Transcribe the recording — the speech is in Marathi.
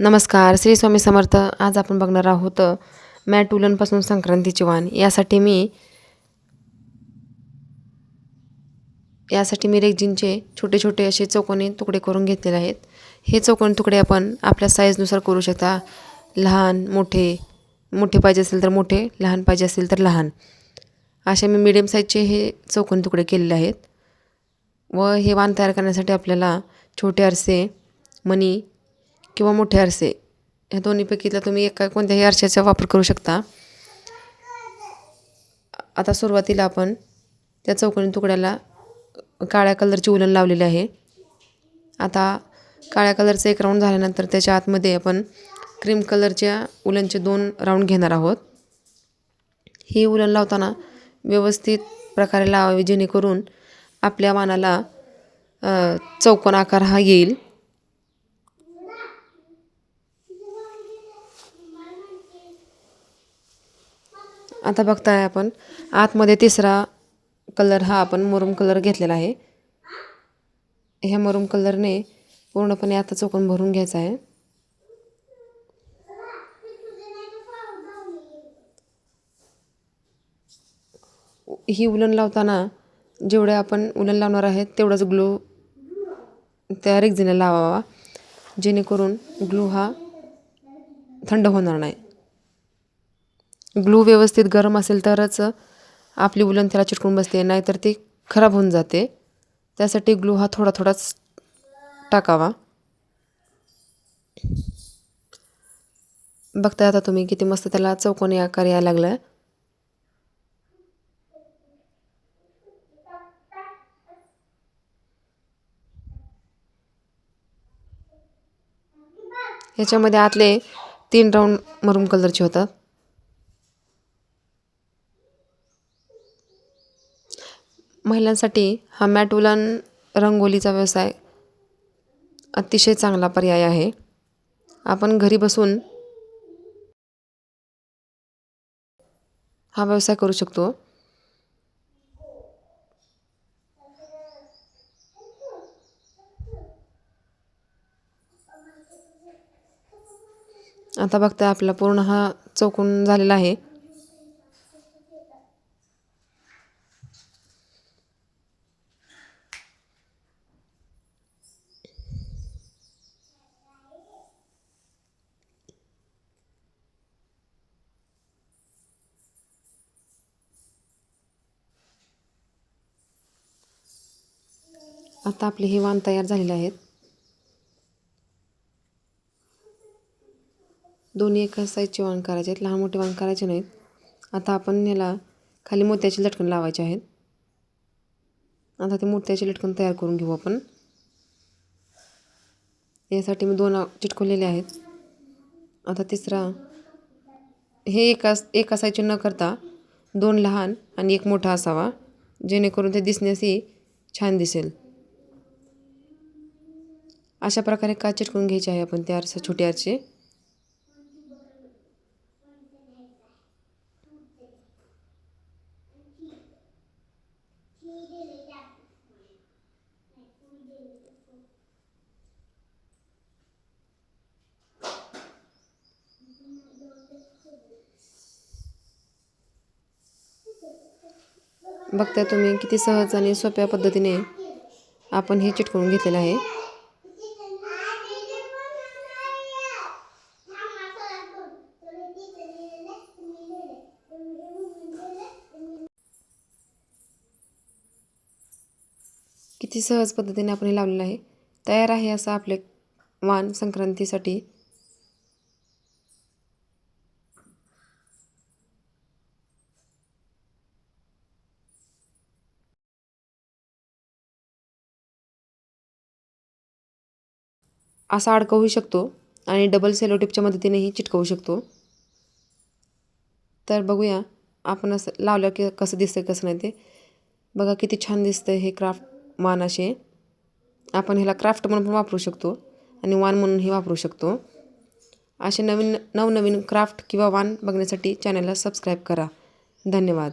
नमस्कार श्री स्वामी समर्थ. आज आपण बघणार आहोत मॅट उलनपासून संक्रांतीचे वाण. यासाठी मी यासाठी मी रेग्जिनचे छोटे छोटे असे चौकोनी तुकडे करून घेतलेले आहेत. हे चौकोनी तुकडे आपण आपल्या साईजनुसार करू शकता. लहान मोठे मोठे पाहिजे असेल तर मोठे लहान पाहिजे असेल तर लहान. असे मी मिडियम साईजचे हे चौकोनी तुकडे केलेले आहेत. व हे वाण तयार करण्यासाठी आपल्याला छोटे आरसे मणी किंवा मोठे आरसे ह्या दोन्हीपैकीला तुम्ही एका कोणत्याही आरशाचा वापर करू शकता. आता सुरुवातीला आपण त्या चौकोनी तुकड्याला काळ्या कलरची उलन लावलेली आहे. आता काळ्या कलरचं एक राऊंड झाल्यानंतर त्याच्या आतमध्ये आपण क्रीम कलरच्या उलनचे दोन राऊंड घेणार आहोत. ही उलन लावताना व्यवस्थित प्रकारे लावावी जेणेकरून आपल्या मानाला चौकोन आकार हा येईल. आता बघताय आपण. आतमध्ये तिसरा कलर हा आपण मरूम कलर घेतलेला आहे. ह्या मरूम कलरने पूर्णपणे आता चोकून भरून घ्यायचा आहे. ही उलन लावताना जेवढे आपण उलन लावणार आहेत तेवढाच ग्लू त्या रेक्झिनला लावावा. जेणेकरून ग्लू हा थंड होणार नाही. ग्लू व्यवस्थित गरम असेल तरच आपली उलन त्याला चिटकून बसते नाहीतर ती खराब होऊन जाते. त्यासाठी ग्लू हा थोडा थोडाच टाकावा. बघताय आता तुम्ही किती मस्त त्याला चौकोनी आकार यायला लागला आहे ह्याच्यामध्ये आतले तीन राऊंड मरून कलरचे होतात. महिलांसाठी हा मॅट उलन रंगोलीचा व्यवसाय अतिशय चांगला पर्याय आहे. आपण घरी बसून हा व्यवसाय करू शकतो. आता बघताय आपला पूर्ण हा चौकून झालेला आहे. आता आपले हे वाण तयार झालेले आहेत. दोन्ही एका साईजचे वाण करायचे आहेत. लहान मोठे वाण करायचे नाहीत. आता आपण याला खाली मोत्याचे लटकन लावायचे आहेत. आता ते मोत्याचे लटकन तयार करून घेऊ आपण. यासाठी मी दोन चिटकवलेले आहेत. आता तिसरा हे एका एका साईजचे न करता दोन लहान आणि एक मोठा असावा. जेणेकरून ते दिसण्यासही छान दिसेल. अशा प्रकारे का चिटकून घ्यायचे आहे आपण त्या आरसा छोटे आरचे बघता तुम्ही किती सहज आणि सोप्या पद्धतीने आपण हे चिटकवून घेतलेलं आहे. किती सहज पद्धतीने आपण हे लावलेलं आहे? तयार आहे असं आपले वाण संक्रांतीसाठी? असा अडकवू शकतो आणि डबल सेलोटिपच्या मदतीनेही चिटकवू शकतो. तर बघूया आपण असं लावलं की कसं दिसतं कसं नाही ते. बघा किती छान दिसतं हे क्राफ्ट वान असे. आपण ह्याला क्राफ्ट म्हणून पण वापरू शकतो आणि वान म्हणूनही वापरू शकतो. असे नवीन नवनवीन क्राफ्ट किंवा वान बघण्यासाठी चॅनलला सबस्क्राईब करा. धन्यवाद.